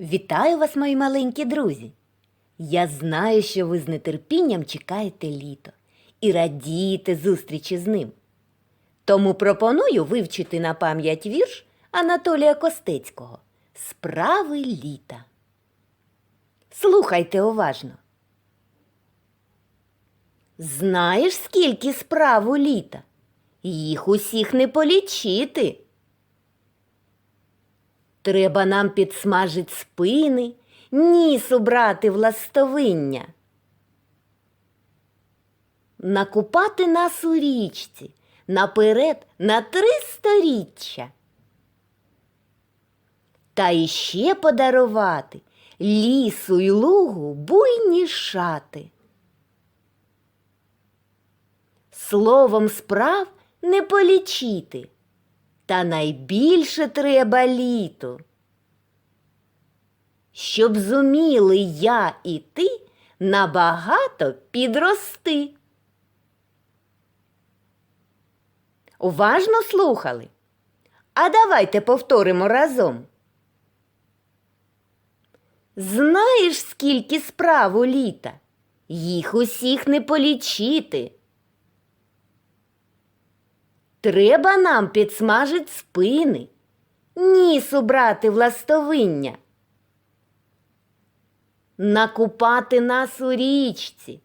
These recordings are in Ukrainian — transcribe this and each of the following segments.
Вітаю вас, мої маленькі друзі! Я знаю, що ви з нетерпінням чекаєте літо і радієте зустрічі з ним. Тому пропоную вивчити на пам'ять вірш Анатолія Костецького Справи літа. Слухайте уважно. Знаєш, скільки справ у літа? Їх усіх не полічити. Треба нам підсмажить спини, ніс убрати в ластовиння. Накупати нас у річці наперед на три сторіччя. Та іще подарувати лісу й лугу буйні шати. Словом справ не полічити. Та найбільше треба літу. Щоб зуміли я і ти набагато підрости. Уважно слухали? А давайте повторимо разом. Знаєш, скільки справ у літа? Їх усіх не полічити. Треба нам підсмажить спини, ніс убрати в ластовиння. Накупати нас у річці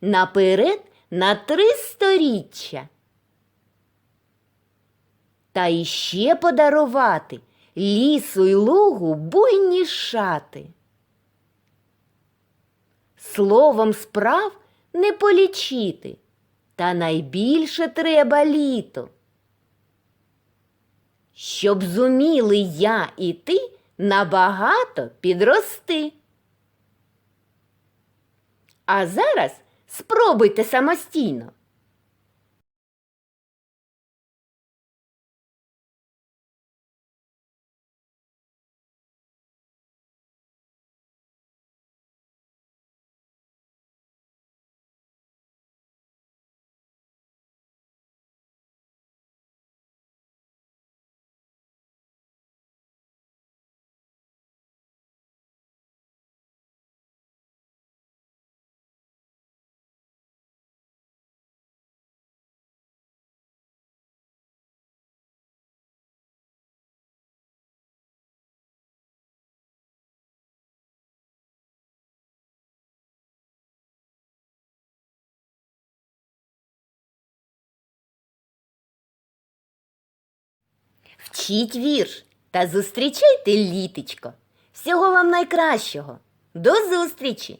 наперед на три сторіччя. Та іще подарувати лісу й лугу буйні шати. Словом справ не полічити, та найбільше треба літо. Щоб зуміли я і ти набагато підрости. А зараз спробуйте самостійно. Вчіть вірш та зустрічайте літочко. Всього вам найкращого. До зустрічі!